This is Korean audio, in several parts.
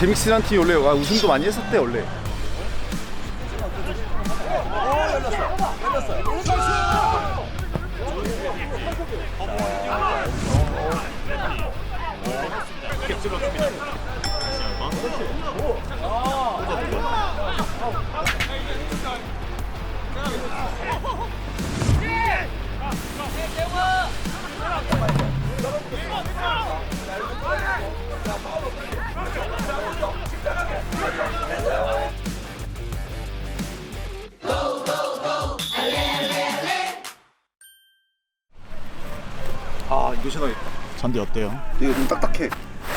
팀이 원래 아, 우승도 많이 했었대 원래. 아 잔디 어때요? 이거 좀 딱딱해.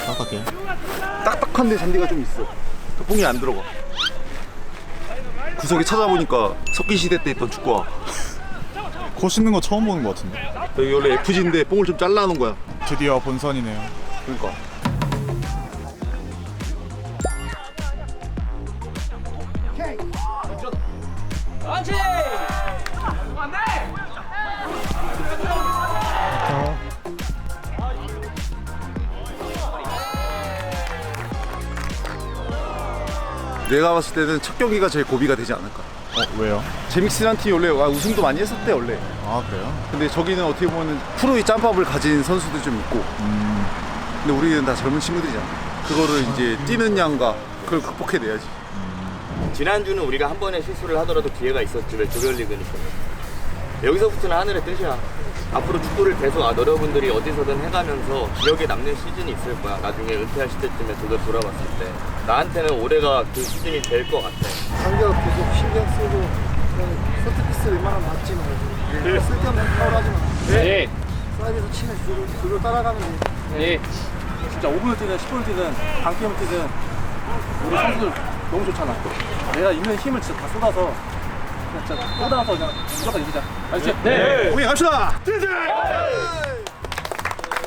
딱딱해. 딱딱한데 잔디가 좀 있어. 뽕이 안 들어가. 구석에 찾아보니까 석기 시대 때 있던 축구화. 코 씻는 거 처음 보는 것 같은데. 여기 원래 FG인데 뽕을 좀 잘라놓은 거야. 드디어 본선이네요. 그러니까. 내가 봤을 때는 첫 경기가 제일 고비가 되지 않을까. 어 왜요? 제믹스란 팀이 원래 아, 우승도 많이 했었대 원래. 아 그래요? 근데 저기는 어떻게 보면 프로의 짬밥을 가진 선수도 좀 있고 음 근데 우리는 다 젊은 친구들이잖아 그거를 이제 뛰는 양과 그걸 극복해내야지 지난주는 우리가 한 번의 실수를 하더라도 기회가 있었지 왜 조별리그니까 여기서부터는 하늘의 뜻이야 앞으로 축구를 계속 아, 여러분들이 어디서든 해가면서 기억에 남는 시즌이 있을 거야 나중에 은퇴하실 때쯤에 그걸 돌아봤을 때 나한테는 올해가 그 시즌이 될 것 같아 간격 계속 신경 쓰고 그냥 서트피스 웬만하면 맞지 말고 네. 쓸데없는 파울 하지 마 네. 사이드에서 치는 줄을 그걸 따라가면 돼 네. 진짜 5분을 뛰든 10분을 뛰든 반 게임을 뛰든 우리 선수들 너무 좋잖아. 내가 있는 힘을 진짜 다 쏟아서 그냥 진짜 쏟아서 그냥 무조건 이기자. 네. 오케이 갑시다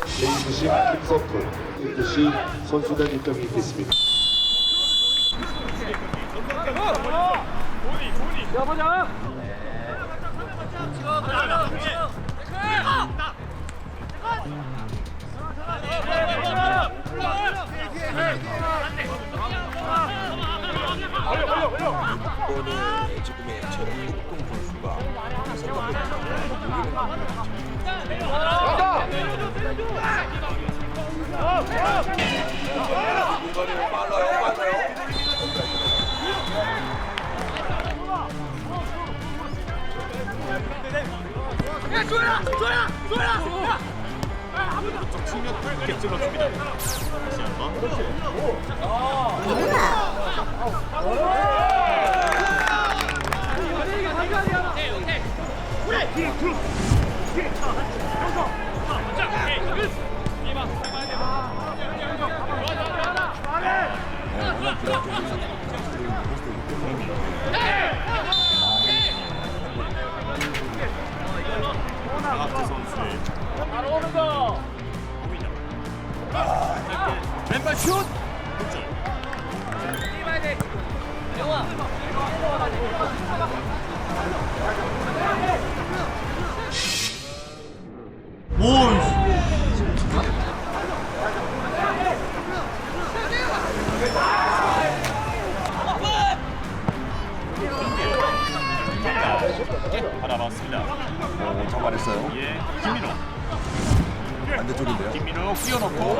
주심 김석훈, 이것이 선수단 입장이 있겠습니다. 야, 조현아! 조현아! 조현아! 야! 좀 치면 캡처가 줍니다. 다시 한 번. 그렇지. 오. 아. 하나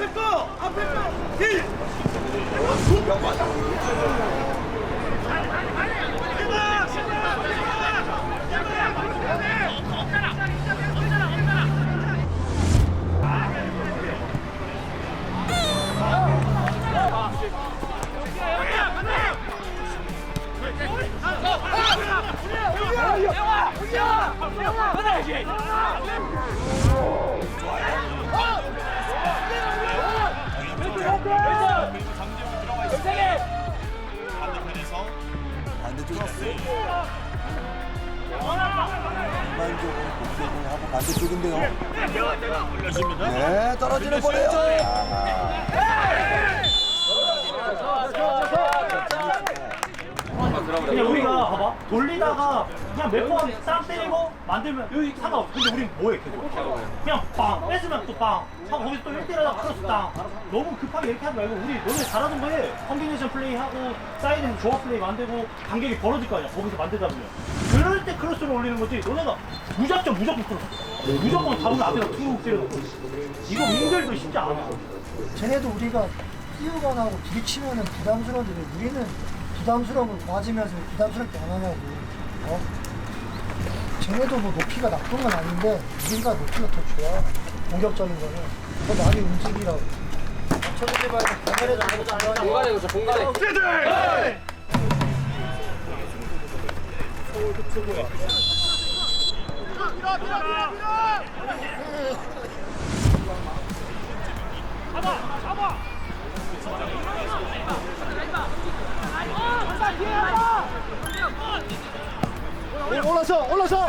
앞에 거 앞에 거 길. 끼워놓고 네, 떨어지는 볼이에요. 그냥 우리가 봐봐. 돌리다가 그냥 몇 번 쌍 때리고 만들면 여기 상관없어. 근데 우린 뭐해 계속? 그냥 빵. 뺏으면 또빵. 하고 거기서 또 1대1하다가 크로스 땅. 너무 급하게 이렇게 하지 말고 우리 너네 잘하는 거에 컨비네이션 플레이 하고 사이드에서 조합 플레이 만들고 간격이 벌어질 거 아니야. 거기서 만들다 보면 그럴 때 크로스를 올리는 거지 너네가 무작정 무조건 크로스 무조건 잡으면 앞에서 툭 때려놓고 이거 윙들도 쉽지 않아 쟤네도 우리가 뛰어가나 하고 부딪히면은 부담스러운데 왜 우리는 부담스러운 걸 맞으면서 왜 부담스럽게 안 하냐고. 어? 쟤네도 뭐 높이가 나쁜 건 아닌데 우리가 높이가 더 좋아. 공격적인 거는 더 많이 움직이라고. 맞춰주지 말고 공간에. 공간에 그죠 공간에. 올라서 올라서.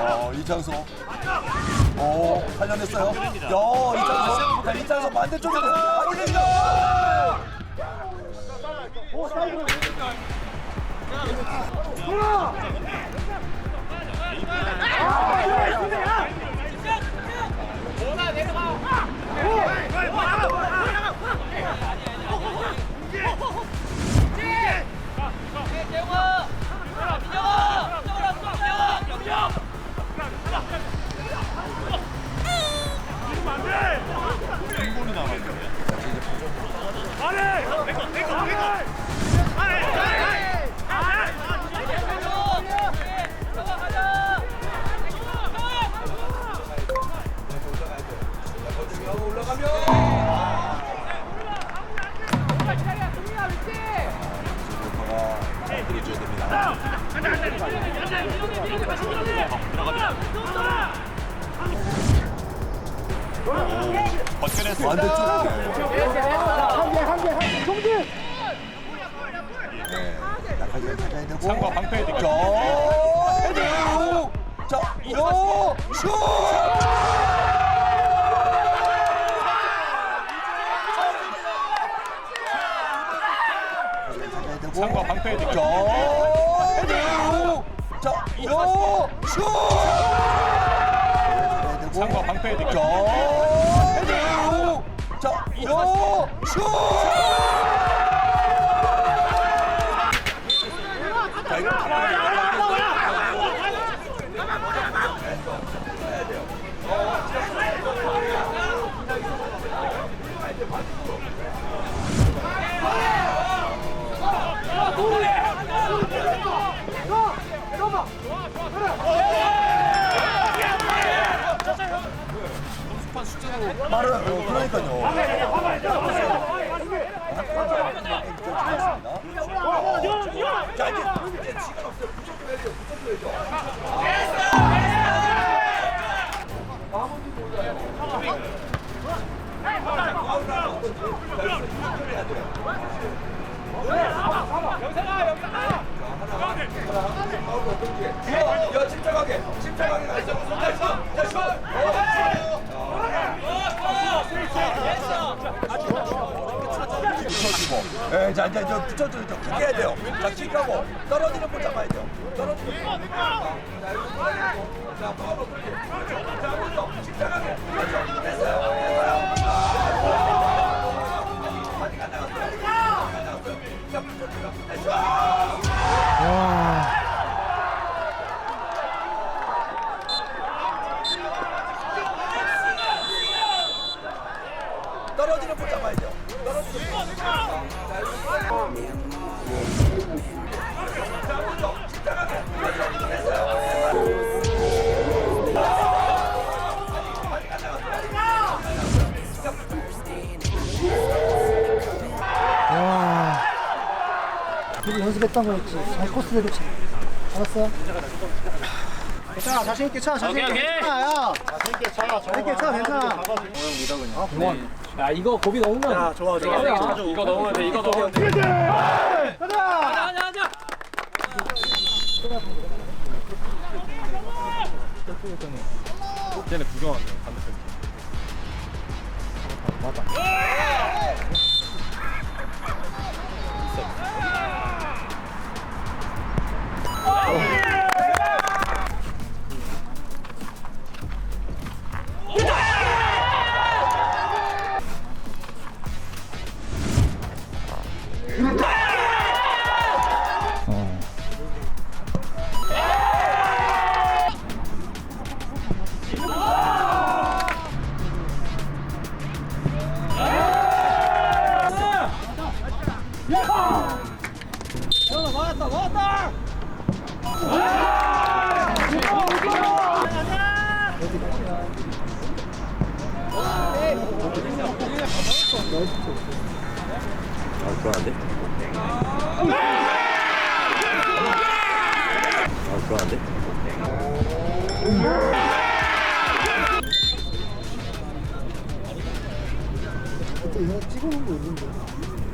어, 이창소. 오, 살려냈어요. 야, 이창소. 자, 이창소 반대쪽에 올립니다. 버텨냈 습니다. 찾아야 되고. 상과 방패의 득점. 자, 헤딩. 자, 요, 슛! 찾아야 되고. 상과 방패의 득점. 자, 헤딩. 자, 요, 슛! 말을 안 해요. 여기서 나, 여기서 나. 침착하게. 침착하게 가자. 자, 슛. 자, 슛. 붙여주고. 예, 자, 이제 저 붙여줘야죠. 크게 해야 돼요. 자, 킥하고 떨어지는 볼 잡아야 돼요. 떨어지는 볼. 자, 이거 되고. 자, 바로 그렇게. 그렇죠. 자, 그렇죠. 침착하게. 그렇죠. 됐어요. 됐어요. 많이 가다갔어요. 많이 가다갔어요. 자, 붙여줘요. 됐어. 떨 어 연습했던 거였지. 잘 코스대로 치. 알았어? 괜찮아, 자신있게 차, 자신있게. 차, 야. 자신있게 차, 자신있게 차, 괜찮아. 야 이거 고비 넘으면 야 좋아 좋아. 이거 넘으면 돼 이거 넘으면 돼. 쟤네 구경한대 반대편 그때 있는데.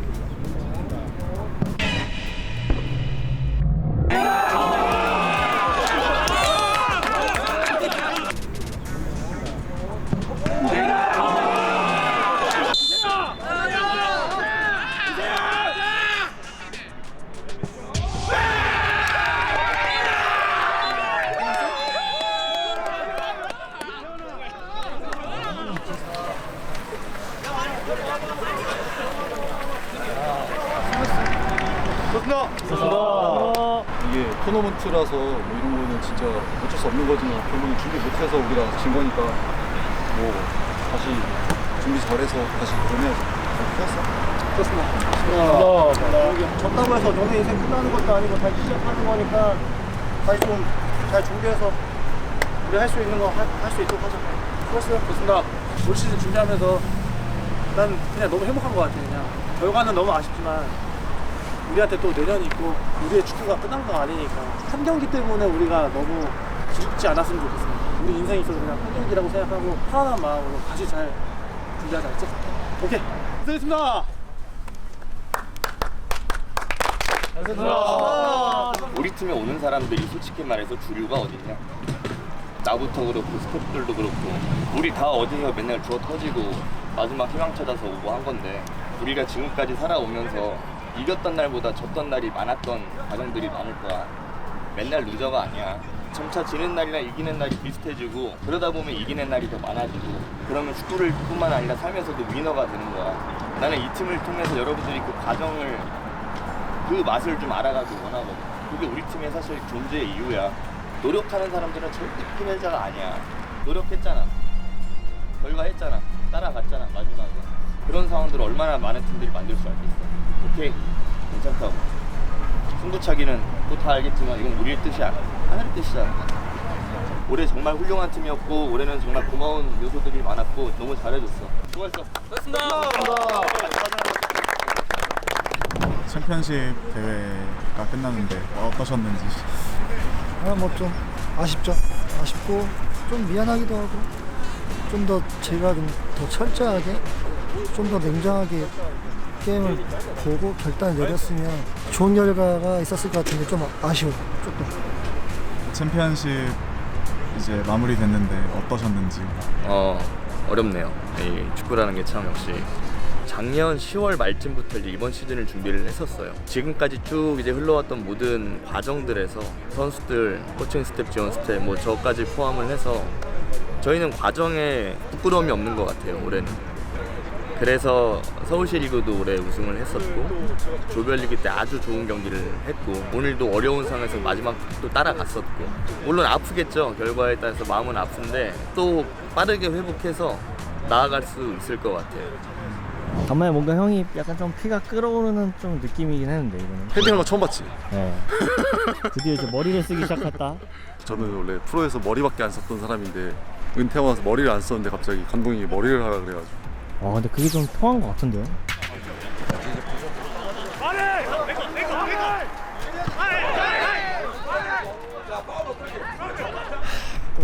이게 토너먼트라서 뭐 이런 거는 진짜 어쩔 수 없는 거지만 결국은 준비 못해서 우리가 진 거니까 뭐 다시 준비 잘해서 다시 도전해야죠. 됐어? 졌다고 해서 너네 인생 끝나는 것도 아니고 다시 시작하는 거니까 다시 좀 잘 준비해서 우리 할 수 있는 거 할 수 있도록 하자. 수고했어요. 좋습니다 올 시즌 준비하면서 난 그냥 너무 행복한 것 같아 그냥 결과는 너무 아쉽지만 우리한테 또 내년이 있고 우리의 축구가 끝난 거 아니니까 한 경기 때문에 우리가 너무 기죽지 않았으면 좋겠어 우리 인생에 있어서 그냥 한 경기라고 생각하고 편안한 마음으로 다시 잘 준비하자 알지? 오케이 고생했습니다 우리 팀에 오는 사람들이 솔직히 말해서 주류가 어딨냐? 나부터 그렇고 스태프들도 그렇고 우리 다 어디서 맨날 주워 터지고 마지막 희망 찾아서 오고 한 건데 우리가 지금까지 살아오면서 이겼던 날보다 졌던 날이 많았던 과정들이 많을 거야. 맨날 루저가 아니야. 점차 지는 날이랑 이기는 날이 비슷해지고 그러다 보면 이기는 날이 더 많아지고 그러면 축구를 뿐만 아니라 삶에서도 위너가 되는 거야. 나는 이 팀을 통해서 여러분들이 그 과정을 그 맛을 좀 알아가길 원하거든. 그게 우리 팀의 사실 존재의 이유야. 노력하는 사람들은 절대 피해자가 아니야. 노력했잖아. 결과했잖아. 따라갔잖아. 마지막에. 그런 상황들을 얼마나 많은 팀들이 만들 수 있겠어. 오케이. 괜찮다고. 승부차기는 또 다 알겠지만 이건 우리의 뜻이 아니야. 하늘의 뜻이잖아. 올해 정말 훌륭한 팀이었고 올해는 정말 고마운 요소들이 많았고 너무 잘해줬어. 챔피언십 대회가 끝났는데 어떠셨는지. 아, 뭐 좀 아쉽죠. 아쉽고 좀 미안하기도 하고 좀 더 제가 좀 더 철저하게 좀 더 냉정하게 게임을 보고 결단을 내렸으면 좋은 결과가 있었을 것 같은데 좀 아쉬워. 조금. 챔피언십 이제 마무리됐는데 어떠셨는지. 어 어렵네요. 이 축구라는 게 참 역시 작년 10월 말쯤부터 이제 이번 시즌을 준비를 했었어요. 지금까지 쭉 이제 흘러왔던 모든 과정들에서 선수들, 코칭 스텝, 지원 스텝, 뭐 저까지 포함을 해서 저희는 과정에 부끄러움이 없는 것 같아요. 올해는. 그래서 서울시 리그도 올해 우승을 했었고 조별리그 때 아주 좋은 경기를 했고 오늘도 어려운 상황에서 마지막 또 따라갔었고 물론 아프겠죠. 결과에 따라서 마음은 아픈데 또 빠르게 회복해서 나아갈 수 있을 것 같아요. 간만에 뭔가 형이 약간 좀 피가 끓어오르는 좀 느낌이긴 했는데 이거는. 헤딩하는 거 처음 봤지? 네. 드디어 이제 머리를 쓰기 시작했다. 저는 원래 프로에서 머리밖에 안 썼던 사람인데 은퇴하고 나서 머리를 안 썼는데 갑자기 감독님이 머리를 하라 그래가지고 와 근데 그게 좀 통한 것 같은데요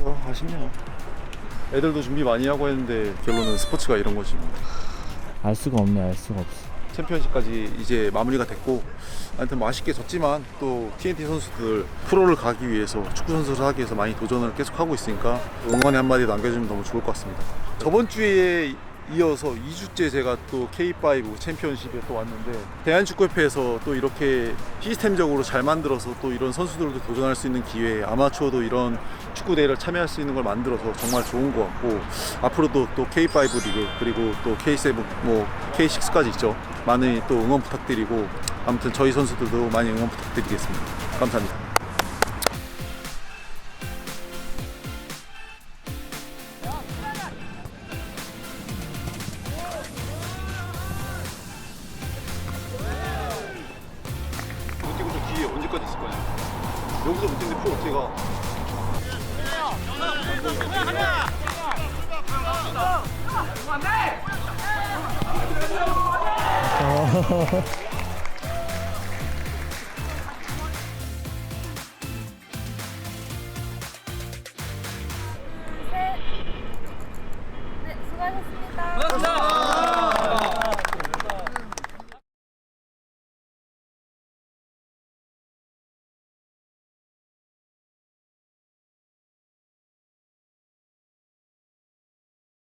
어, 아쉽네요 애들도 준비 많이 하고 했는데 결론은 스포츠가 이런 거지 뭐. 알 수가 없네 알 수가 없어 챔피언십까지 이제 마무리가 됐고 하여튼 뭐 아쉽게 졌지만 또 TNT 선수들 프로를 가기 위해서 축구 선수를 하기 위해서 많이 도전을 계속 하고 있으니까 응원의 한마디 남겨주면 너무 좋을 것 같습니다. 저번 주에 이어서 2주째 제가 또 K5 챔피언십에 또 왔는데 대한축구협회에서 또 이렇게 시스템적으로 잘 만들어서 또 이런 선수들도 도전할 수 있는 기회 아마추어도 이런 축구 대회를 참여할 수 있는 걸 만들어서 정말 좋은 것 같고 앞으로도 또 K5 리그 그리고 또 K7 뭐 K6까지 있죠 많은 또 응원 부탁드리고 아무튼 저희 선수들도 많이 응원 부탁드리겠습니다 감사합니다. 네,